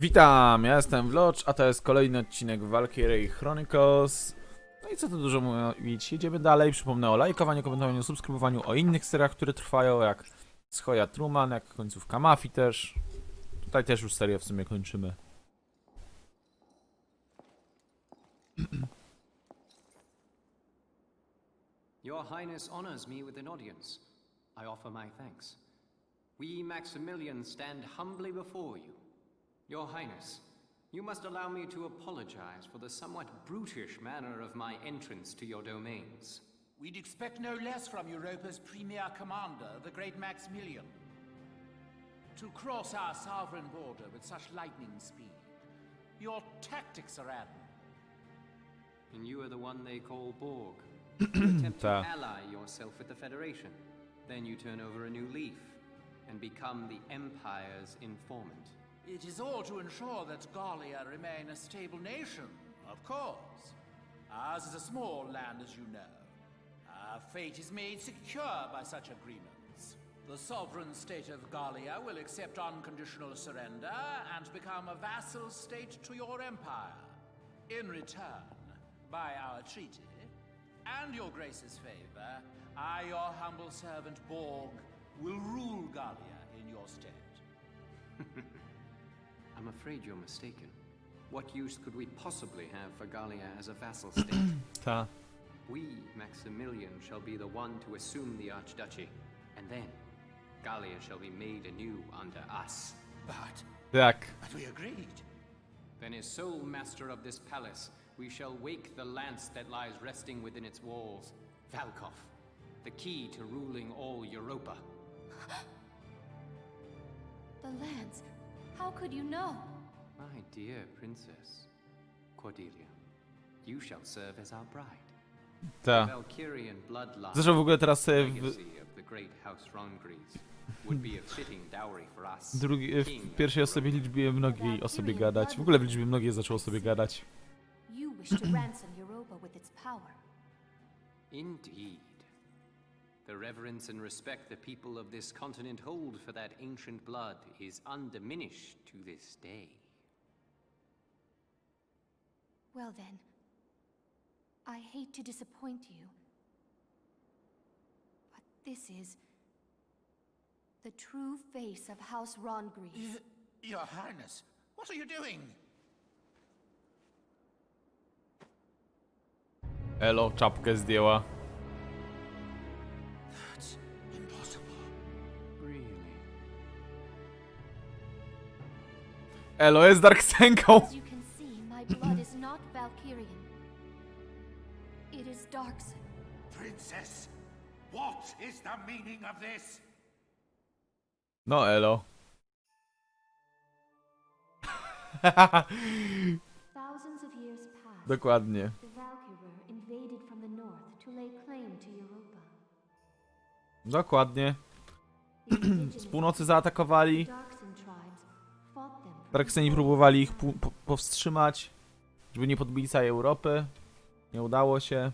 Witam, ja jestem Vlodge, a to jest kolejny odcinek Valkyrie Chronicles. No i co tu dużo mówić, jedziemy dalej. Przypomnę o lajkowaniu, komentowaniu, subskrybowaniu, o innych seriach, które trwają, jak Schoja Truman, jak końcówka Mafii też. Tutaj też już serię w sumie kończymy. Your Highness honors me with an audience. I offer my thanks. We Maximilians stand humbly before you. Your Highness, you must allow me to apologize for the somewhat brutish manner of my entrance to your domains. We'd expect no less from Europa's premier commander, the great Maximilian. To cross our sovereign border with such lightning speed. Your tactics are admirable. And you are the one they call Borg. You attempt to ally yourself with the Federation. Then you turn over a new leaf and become the Empire's informant. It is all to ensure that Gallia remain a stable nation, of course. Ours is a small land, as you know. Our fate is made secure by such agreements. The sovereign state of Gallia will accept unconditional surrender and become a vassal state to your empire. In return, by our treaty and your grace's favor, I, your humble servant Borg, will rule Gallia in your stead. I'm afraid you're mistaken. What use could we possibly have for Gallia as a vassal state? Ta. we, Maximilian, shall be the one to assume the Archduchy, and then Gallia shall be made anew under us. But, Tak. but we agreed. Then, as sole master of this palace, we shall wake the lance that lies resting within its walls, Valkov, the key to ruling all Europa. The lands. How could you know? My dear princess, Cordelia, you shall serve as our bride. Ta. Valkyrian bloodline. Zresztą w ogóle teraz sobie w, legacy of the great House Rongries would be a fitting dowry for us. drugi, king w pierwszej osobie liczbie mnogiej osobie gadać. W ogóle w liczbie mnogiej zaczęło sobie gadać. You wish to ransom Europa with its power. Indeed. The reverence and respect the people of this continent hold for that ancient blood is undiminished to this day. Well then, I hate to disappoint you. But this is the true face of House Rongries. Y- Your Highness, what are you doing? Elo, czapkę zdjęła. Elo jest Dark Senką! As you can see, my blood is not Valkyrian. It is Darkson. Princess, what is the meaning of this? No elo. Thousands of years passed. Dokładnie. The Valkyrie invaded from the north to lay claim to Europa. Dokładnie. The Z północy zaatakowali. Darkseni próbowali ich powstrzymać, żeby nie podbili całej Europy. Nie udało się.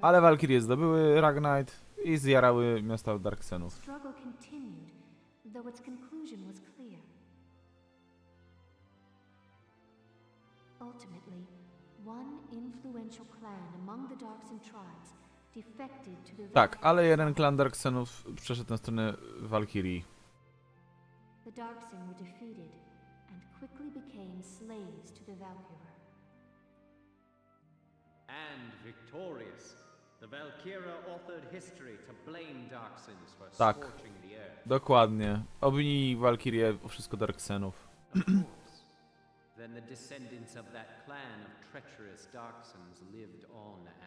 Ale Valkyrie zdobyły Ragnite i zjarały miasta Darksenów. Ultimately, one influential clan among the Darkson tribes Tak, ale jeden klan Darksenów przeszedł na stronę Valkyrii. The Darkson were defeated and quickly became slaves to the Valkyrie. And victorious, the Valkyra authored history to blame Darksons for Tak. scorching the earth. Dokładnie. Obwinili Valkyrię o wszystko Darksenów.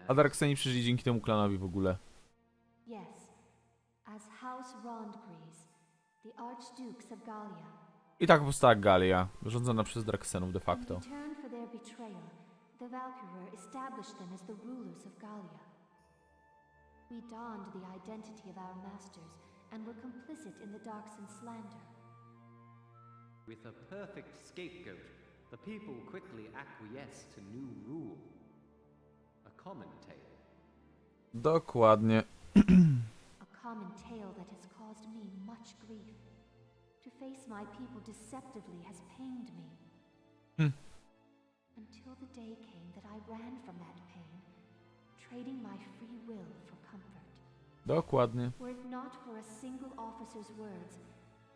A Darkseni przyszli dzięki temu klanowi w ogóle. Yes, as House Rondgries, the Archdukes of Gallia. I tak powstała Galia, rządzona przez Darksenów de In facto. return for their betrayal, the Valkyrie established them as the rulers of Gallia. We donned the identity of our masters and were complicit in the Darkson slander. with a perfect scapegoat. The people quickly acquiesced to new rule. A common tale. Dokładnie. A common tale that has caused me much grief. To face my people deceptively has pained me. Hmm. Until the day came that I ran from that pain, trading my free will for comfort. Dokładnie. Were it not for a single officer's words,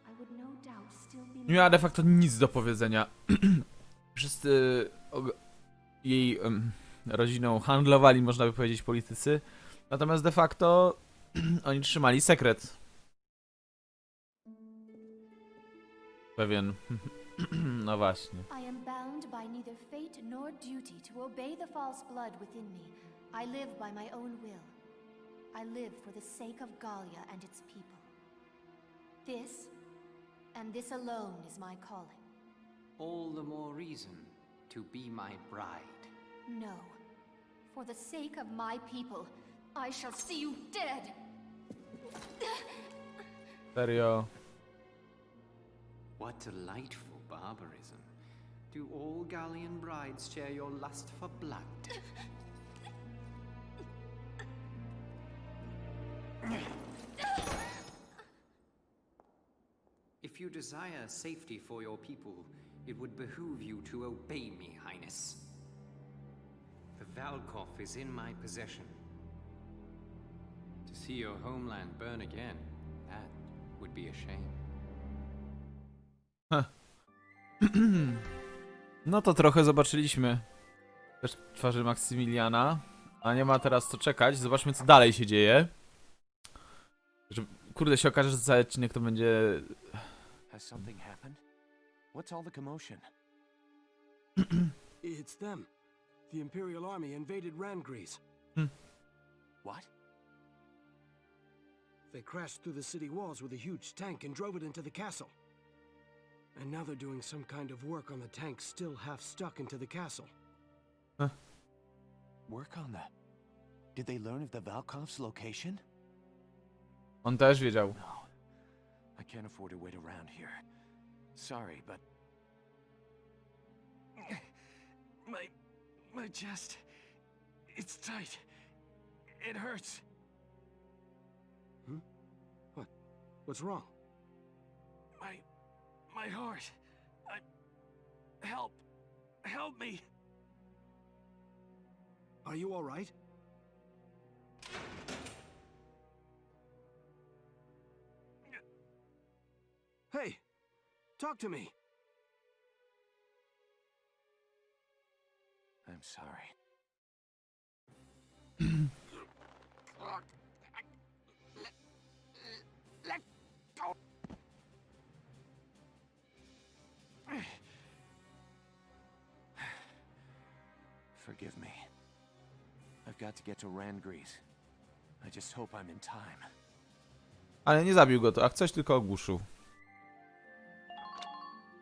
I would no doubt still be Nie miała de facto nic do powiedzenia. Wszyscy jej rodziną handlowali, można by powiedzieć, politycy. Natomiast de facto oni trzymali sekret. Pewien. No właśnie. I am bound by neither fate nor duty to obey the false blood within me. I live by my own will. I live for the sake of Gallia and its people. This, and this alone, is my calling. All the more reason to be my bride. No. For the sake of my people, I shall see you dead! Serio. What delightful barbarism. Do all Gallian brides share your lust for blood? If you desire safety for your people, it would behoove you to obey me, Highness. The Valkov is in my possession. To see your homeland burn again, that would be a shame. No to trochę zobaczyliśmy też twarzy Maksymiliana. A nie ma teraz co czekać. Zobaczmy, co dalej się dzieje. Że, kurde, się okaże, że cały odcinek to będzie. Has something happened? What's all the commotion? It's them. The Imperial Army invaded Rangries. Hmm. What? They crashed through the city walls with a huge tank and drove it into the castle. And now they're doing some kind of work on the tank still half stuck into the castle. Huh. Work on that. Did they learn of the Valkov's location? On też wiedział. No. I can't afford to wait around here. Sorry, but. My. my chest. It's tight. It hurts. Hmm? What. what's wrong? My. my heart. I. Help. Help me. Are you all right? Talk to me. I'm sorry. Let go! Forgive me. I've got to get to Rangries. I just hope I'm in time. Ale nie zabił go to, a coś tylko ogłuszył.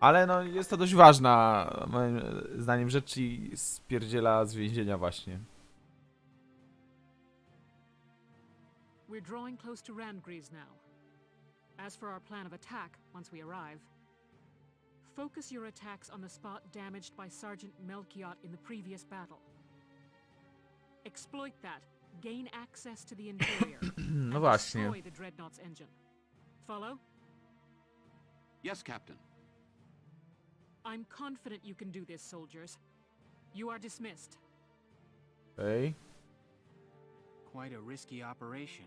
Ale no, jest to dość ważna, moim zdaniem, rzecz i spierdziela z więzienia właśnie. We're drawing close to now. As for our plan of attack, once we arrive, focus your attacks on the spot damaged by Sergeant Melchiot in the previous battle. Exploit that, gain access to the interior, No and właśnie. destroy the Dreadnought's engine. Follow? Yes, Captain. I'm confident you can do this, soldiers. You are dismissed. Hey. Quite a risky operation.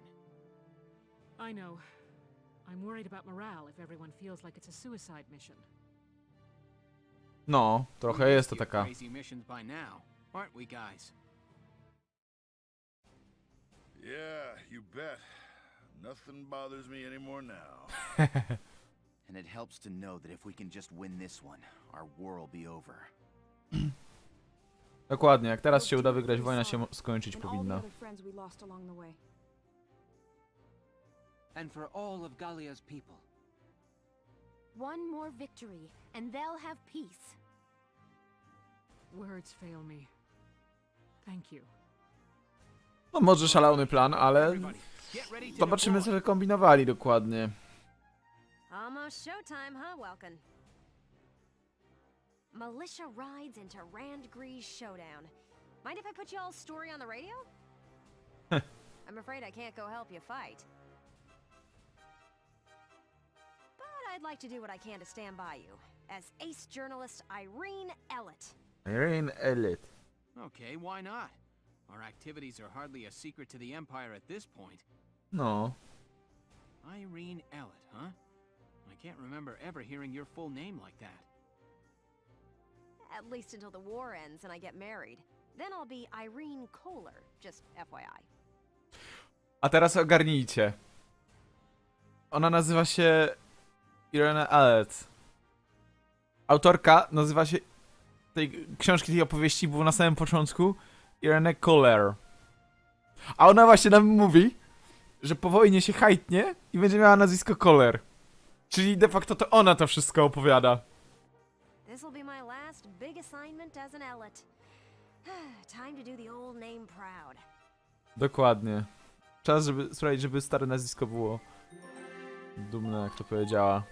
I know. I'm worried about morale if everyone feels like it's a suicide mission. No, trochę jest to taka. Crazy missions by now, aren't we, guys? Yeah, you bet. Nothing bothers me anymore now. And it helps to know that if we can just win this one, our war will be over. Dokładnie, jak teraz się uda wygrać, wojna się skończyć powinna. And for all of Gallia's people. One more victory, and they'll have peace. Words fail me. Thank you. No może szalony plan, ale zobaczymy co deploy. wykombinowali dokładnie. Almost showtime, huh, Welkin? Militia rides into Randgree's showdown. Mind if I put y'all's story on the radio? I'm afraid I can't go help you fight. But I'd like to do what I can to stand by you. As ace journalist Irene Ellett. Irene Elliot. Okay, why not? Our activities are hardly a secret to the Empire at this point. No. Irene Ellett, huh? Can't remember ever hearing your full name like that. At least until the war ends and I get married. Then I'll be Irene Kohler, just FYI. A teraz ogarnijcie. Ona nazywa się Irene Elliot. Autorka nazywa się tej książki, tej opowieści było na samym początku Irene Kohler. A ona właśnie nam mówi, że po wojnie się hajtnie i będzie miała nazwisko Kohler. Czyli de facto to ona to wszystko opowiada. This will be my last big assignment as an Ellett. Time to do the old name proud. Dokładnie. Czas, żeby sprawić, żeby stare nazwisko było dumne, jak to powiedziała.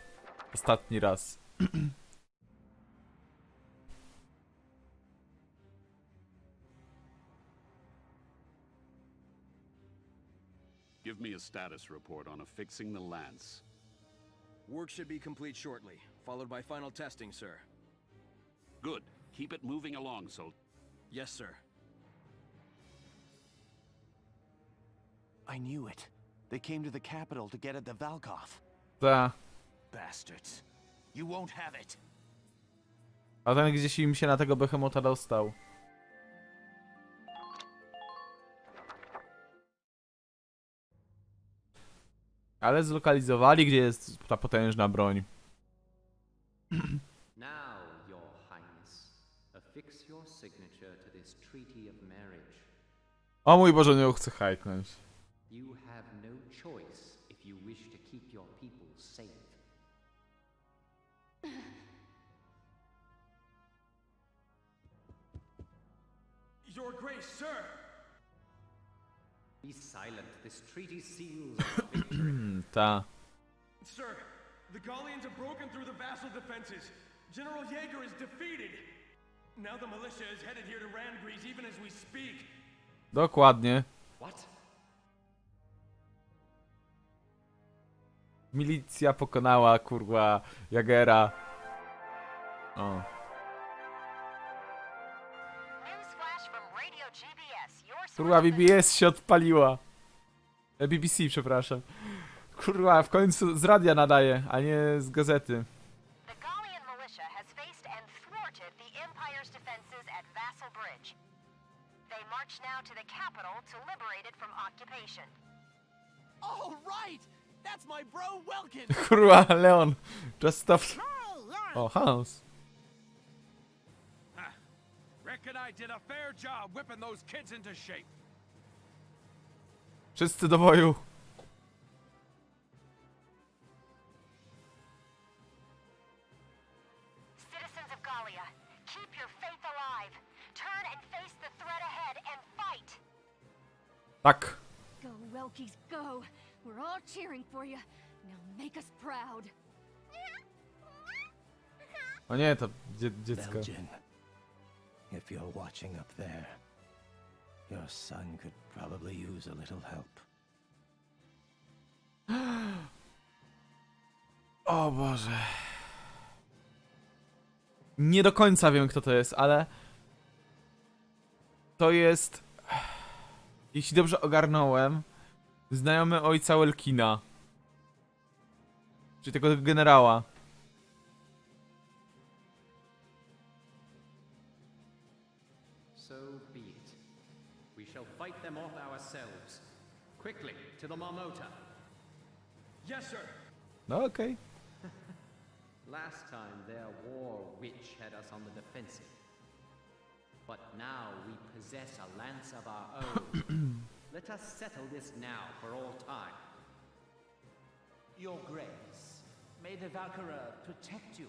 Ostatni raz. Give me a status report on affixing the lance. Work should be complete shortly, followed by final testing, sir. Good. Keep it moving along, so Yes, sir. I knew it. They came to the capital to get at the Valkov. Ta. Bastards. You won't have it. A ten gdzieś im się na tego behemota dostał. Ale zlokalizowali, gdzie jest ta potężna broń. Now, Your Highness, affix your signature to this treaty of marriage. O mój Boże, nie chcę hajtnąć. You have no choice if you wish to keep your people safe. Your Grace, sir! Be silent. This treaty seals ta. Sir, the Gallians have broken through the vassal defenses. General Jaeger is defeated. Now the militia is headed here to Randgrease even as we speak. Dokładnie. what? Milicja pokonała, kurwa, Jagera. O. Kurwa, BBS się odpaliła. E, BBC, przepraszam. Kurwa, w końcu z radia nadaje, a nie z gazety. The Gallian militia has faced and thwarted the Empire's defenses at Vassal Bridge. They march now to the capital to liberate it from occupation. All right! That's my bro Welkin! Kurwa, Leon. Just stop. O, Hans. Reckon I did a fair job whipping those kids into shape. Wszyscy do boju. Tak. Go, Welkies, go. We're all cheering for you. Now make us proud. O nie, to dzie dziecko. Belgian, if you're watching up there, your son could probably use a little help. O Boże. Nie do końca wiem, kto to jest, ale... To jest... Jeśli dobrze ogarnąłem, znajomy ojca Welkina. Czyli tego generała. So be it. We shall fight them off ourselves. Quickly, to the Marmota. Yes, sir. No okej. Last time their war witch had us on the defensive. But now we possess a lance of our own. Let us settle this now for all time. Your Grace, may the Valkyra protect you.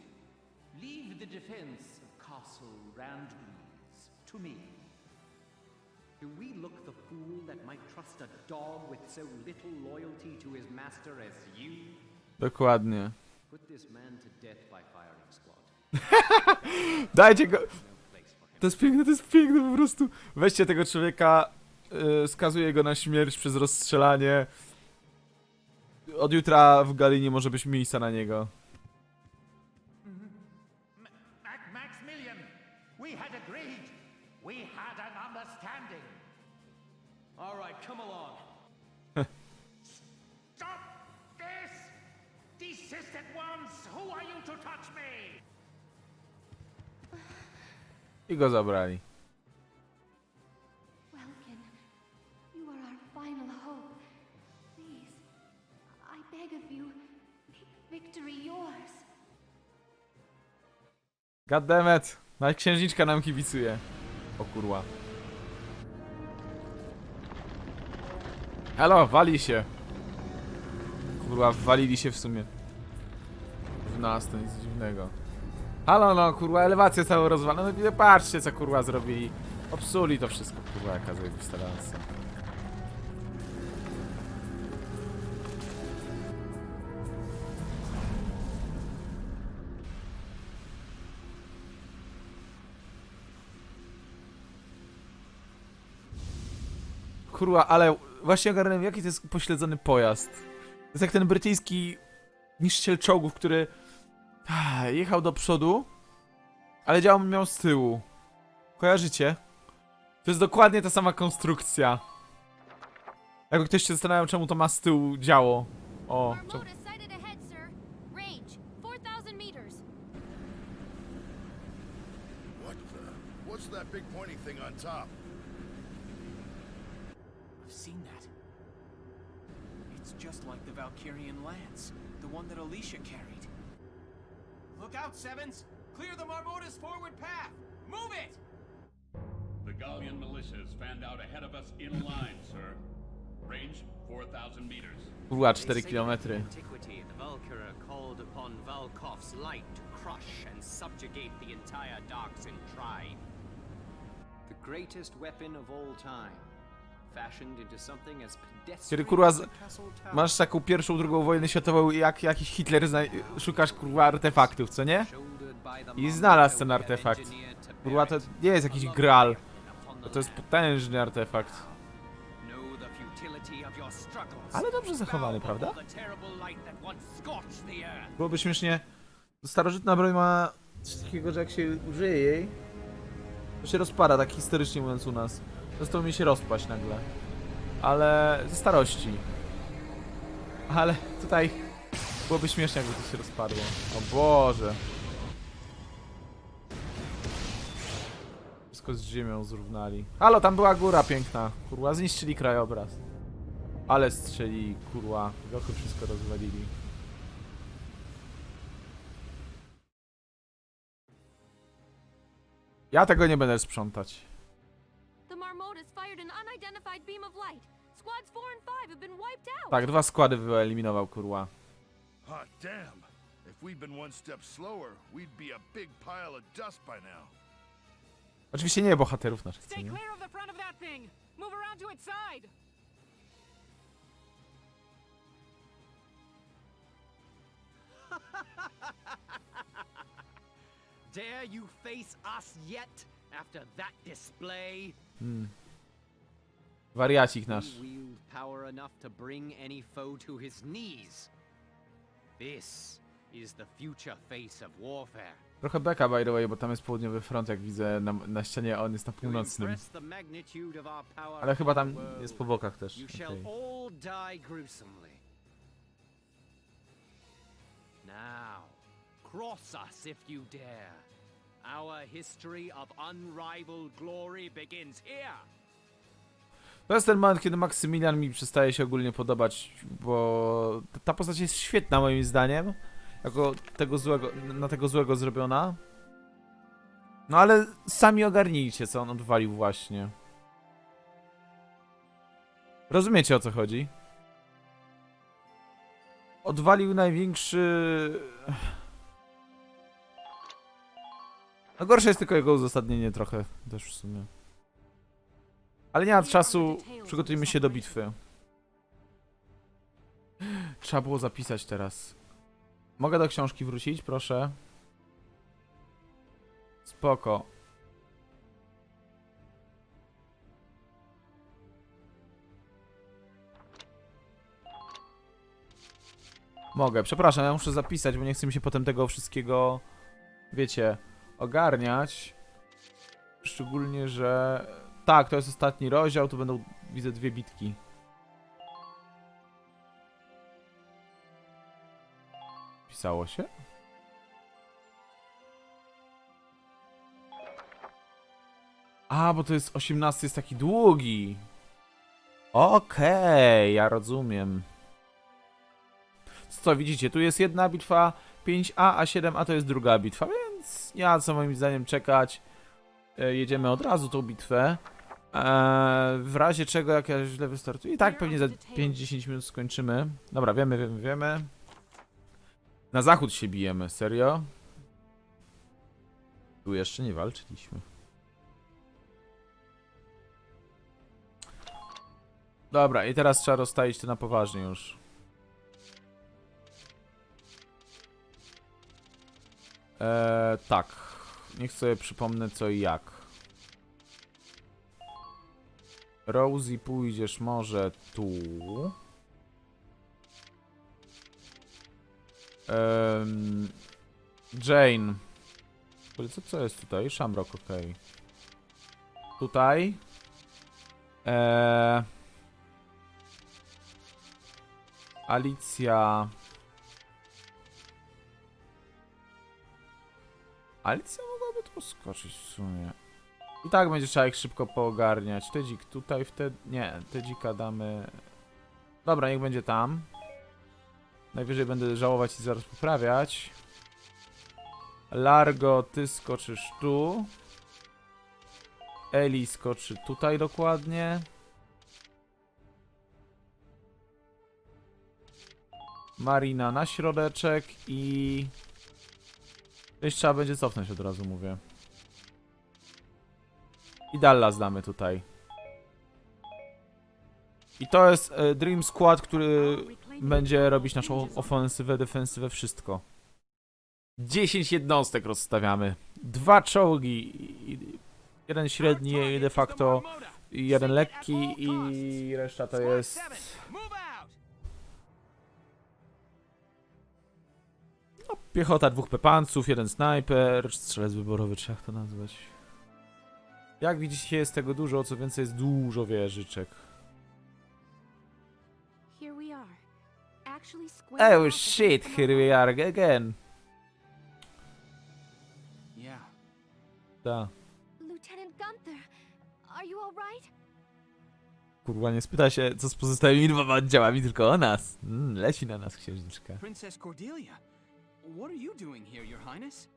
Leave the defense of Castle Randgreaves to me. Do we look the fool that might trust a dog with so little loyalty to his master as you? Dokładnie. Put this man to death by firing squad. Dajcie go... To jest piękne, to jest piękne po prostu. Weźcie tego człowieka, yy, skazuje go na śmierć przez rozstrzelanie. Od jutra w Gali nie może być miejsca na niego. Make victory yours. Goddammit! Nawet księżniczka nam kibicuje. O kurwa. Halo, wali się. Kurwa, walili się w sumie. W nas, to nic dziwnego. Halo, no kurwa, elewację całą rozwaloną. No, patrzcie, co kurwa zrobili. Obsuli to wszystko, kurwa, jaka zajebista lansa. Kurwa, ale właśnie ogarnąłem, jaki to jest pośledzony pojazd. To jest jak ten brytyjski niszczyciel czołgów, który jechał do przodu, ale działo miał z tyłu. Kojarzycie? To jest dokładnie ta sama konstrukcja. Jakby ktoś się zastanawiał, czemu to ma z tyłu działo. O, czemu... Marmotas sighted ahead, sir. Range, 4,000 meters. What the? What's that big pointy thing on top? I've seen that. It's just like the Valkyrian lance, the one that Alicia carried. Look out, Sevens! Clear the Marmota's forward path! Move it! The Gallian militias is fanned out ahead of us in line, sir. Range 4,000 meters. Kurwa, 4 kilometry. antiquity, the Valkyra called upon Valkov's light to crush and subjugate the entire Darkson tribe. The greatest weapon of all time, Kiedy kurwa z... masz taką pierwszą, drugą wojnę światową i jak jakiś Hitler zna... szukasz kurwa artefaktów, co nie? I znalazł ten artefakt. Kurwa, to nie jest jakiś gral. the To jest potężny artefakt. Ale dobrze zachowany, prawda? Byłoby śmiesznie. Starożytna broń ma coś takiego, że jak się użyje jej, to się rozpada, tak historycznie mówiąc u nas. Zostało mi się rozpaść nagle. Ale ze starości. Ale tutaj byłoby śmiesznie, jakby to się rozpadło. O Boże. Wszystko z ziemią zrównali. Halo, tam była góra piękna. Kurwa, zniszczyli krajobraz. Ale strzeli, kurwa. Trochę wszystko rozwalili. Ja tego nie będę sprzątać. Tak, dwa składy wyeliminował, kurwa. Hot damn. If we'd been one step slower, we'd be a big pile of dust by now. Oczywiście nie bohaterów naszych, co Stay nie? clear of the front of that thing! Move around to its side! Dare you face us yet after that display? Hmm. Wariacik nasz. Wield power enough to bring any foe to his knees. This is the future face of warfare. Trochę beka, by the way, bo tam jest południowy front, jak widzę na, na ścianie, a on jest na To północnym. impress the magnitude of our power Ale chyba tam the world, jest po bokach też. You shall okej. all die gruesomely. Now, cross us if you dare. Our history of unrivaled glory begins here. To jest ten moment, kiedy Maksymilian mi przestaje się ogólnie podobać, bo ta postać jest świetna moim zdaniem. Jako tego złego, na tego złego zrobiona. No ale sami ogarnijcie, co on odwalił właśnie. Rozumiecie o co chodzi? Odwalił największy... No gorsze jest tylko jego uzasadnienie trochę też w sumie. Ale nie ma czasu, przygotujmy się do bitwy. Trzeba było zapisać teraz. Mogę do książki wrócić, proszę? Spoko. Mogę, przepraszam, ja muszę zapisać, bo nie chcę mi się potem tego wszystkiego, wiecie, ogarniać. Szczególnie, że... Tak, to jest ostatni rozdział, tu będą, widzę, dwie bitki. Pisało się? A, bo to jest 18, jest taki długi. Okej, ja rozumiem. Co widzicie, tu jest jedna bitwa 5A, a 7A to jest druga bitwa, więc nie ma co moim zdaniem czekać. E, Jedziemy od razu tą bitwę. Eee, w razie czego, jak ja źle wystartuję, i tak pewnie za 5-10 minut skończymy. Dobra, wiemy, wiemy, wiemy. Na zachód się bijemy, serio? Tu jeszcze nie walczyliśmy. Dobra, i teraz trzeba rozstalić to na poważnie już. Eee, tak. Niech sobie przypomnę co i jak. Rosie, pójdziesz może tu. Em, Jane. Co, co jest tutaj? Shamrock, okej. Tutaj. Eee, Alicja. Alicja mogłaby tu skoczyć w sumie. I tak będzie trzeba ich szybko poogarniać. Tedzik tutaj, wtedy... Nie, Tedzika damy... Dobra, niech będzie tam. Najwyżej będę żałować i zaraz poprawiać. Largo, ty skoczysz tu. Eli skoczy tutaj dokładnie. Marina na środeczek i... Jeszcze trzeba będzie cofnąć od razu, mówię. I Dallas damy tutaj. I to jest e, Dream Squad, który będzie robić naszą ofensywę, defensywę, wszystko. 10 jednostek rozstawiamy. Dwa czołgi. Jeden średni de facto, jeden lekki i reszta to jest... No, piechota dwóch pepanców, jeden snajper, strzelec wyborowy, jak to nazwać. Jak widzicie jest tego dużo, co więcej jest dużo wieżyczek. Oh shit, here we are again. Yeah. Da. Lieutenant Gunther, are you alright? Kurwa, nie spyta się, co z pozostałymi dwoma oddziałami, tylko o nas. Mm, leci na nas księżniczka. Princess Cordelia, what are you doing here, Your Highness?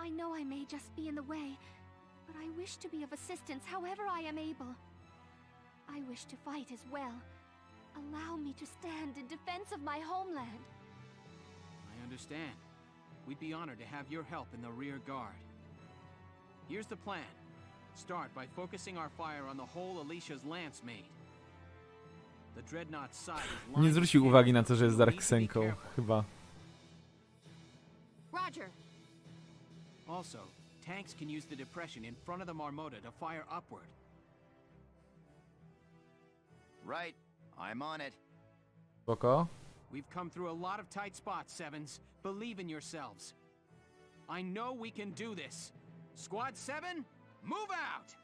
I know I may just be in the way, but I wish to be of assistance however I am able. I wish to fight as well. Allow me to stand in defense of my homeland. I understand. We'd be honored to have your help in the rear guard. Here's the plan. Start by focusing our fire on the whole Alicia's lance maid. The Dreadnought side is lined Nie zwrócił uwagi na to, że jest cannons, so you'll need to be Darksenką, chyba. Roger. Also, tanks can use the depression in front of the Marmota to fire upward. Right. I'm on it. Spoko. We've come through a lot of tight spots, Sevens. Believe in yourselves. I know we can do this. Squad 7, move out!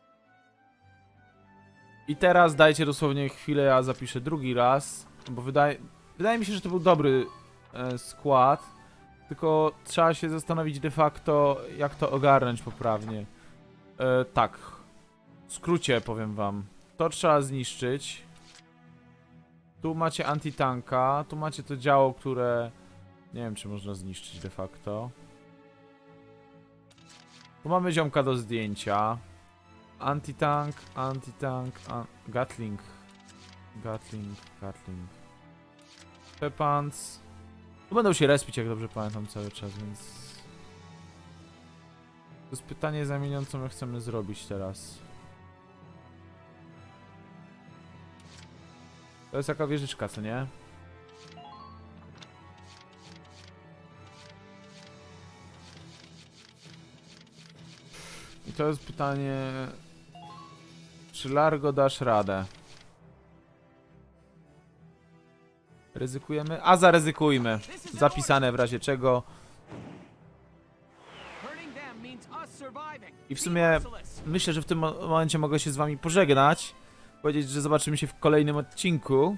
I teraz dajcie dosłownie chwilę, ja zapiszę drugi raz, bo wydaje, wydaje mi się, że to był dobry e, skład, tylko trzeba się zastanowić de facto, jak to ogarnąć poprawnie. E, tak, w skrócie powiem wam, to trzeba zniszczyć. Tu macie antitanka, tu macie to działo, które nie wiem, czy można zniszczyć de facto. Tu mamy ziomka do zdjęcia. Anti-tank, anti-tank, an Gatling. Gatling, Gatling. Pepans. Tu będą się respić, jak dobrze pamiętam cały czas, więc... To jest pytanie zamienione, co my chcemy zrobić teraz. To jest jaka wieżyczka, co nie? I to jest pytanie... Czy Largo dasz radę? Ryzykujemy? A zaryzykujmy. Zapisane w razie czego. I w sumie myślę, że w tym mo- momencie mogę się z wami pożegnać. Powiedzieć, że zobaczymy się w kolejnym odcinku.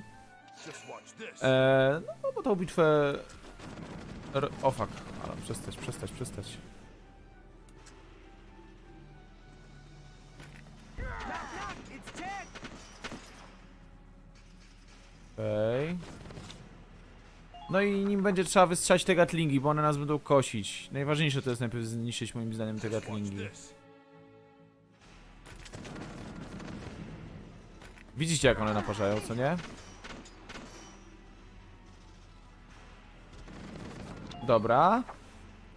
Eee, no bo tą bitwę... R o fuck, ale przestać, przestać, przestać. Okej. No i nim będzie trzeba wystrzać te gatlingi, bo one nas będą kosić. Najważniejsze to jest najpierw zniszczyć moim zdaniem te gatlingi. Widzicie jak one naparzają, co nie? Dobra.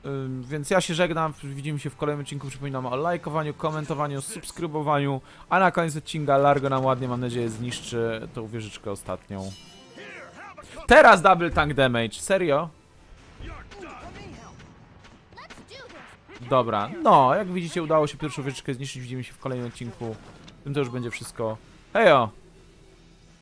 Ym, więc ja się żegnam, widzimy się w kolejnym odcinku. Przypominam o lajkowaniu, komentowaniu, subskrybowaniu. A na koniec odcinka Largo nam ładnie, mam nadzieję, zniszczy tą wieżyczkę ostatnią. Teraz double tank damage, serio? Dobra, no, jak widzicie udało się pierwszą wieżyczkę zniszczyć, widzimy się w kolejnym odcinku. W tym to już będzie wszystko. Hejo!